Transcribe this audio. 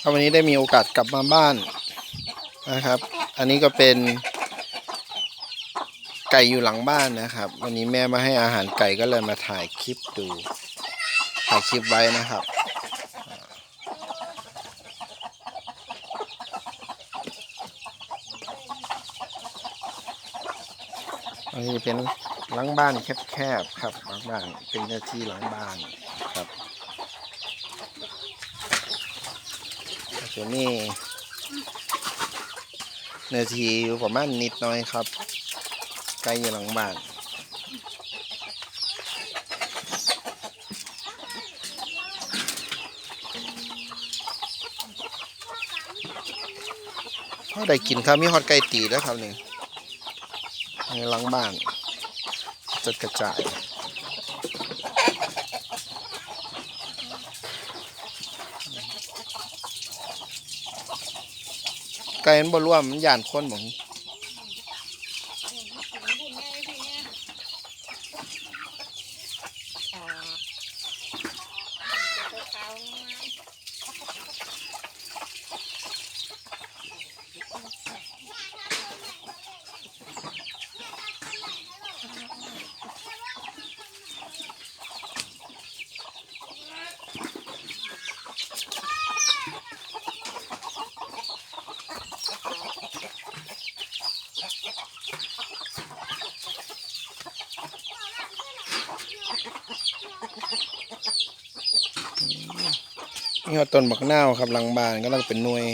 ครับวันนี้ได้มีโอกาสกลับมาบ้านนะครับ อันนี้ก็เป็น ไก่อยู่หลังบ้านนะครับ วันนี้แม่มาให้อาหารไก่ก็เลยมาถ่ายคลิปดู ถ่ายคลิปไว้นะครับอันนี้เป็น หลังบ้านแคบๆครับหลังบ้านเป็นหน้าที่หลังบ้านครับส่วนนี้เนื้อที่อยู่ประมาณนิดน้อยครับใกล้อยู่หลังบ้านเขาได้กินครับมีฮอตไก่ตีแล้วครับนี่ในหลังบ้าน จะกระจายไก่มันบ่ร่วมมันหยานคนหมองนี่ว่ นี่ต้นบักนาวครับหลังบ้านก็ลังเป็นหน่วย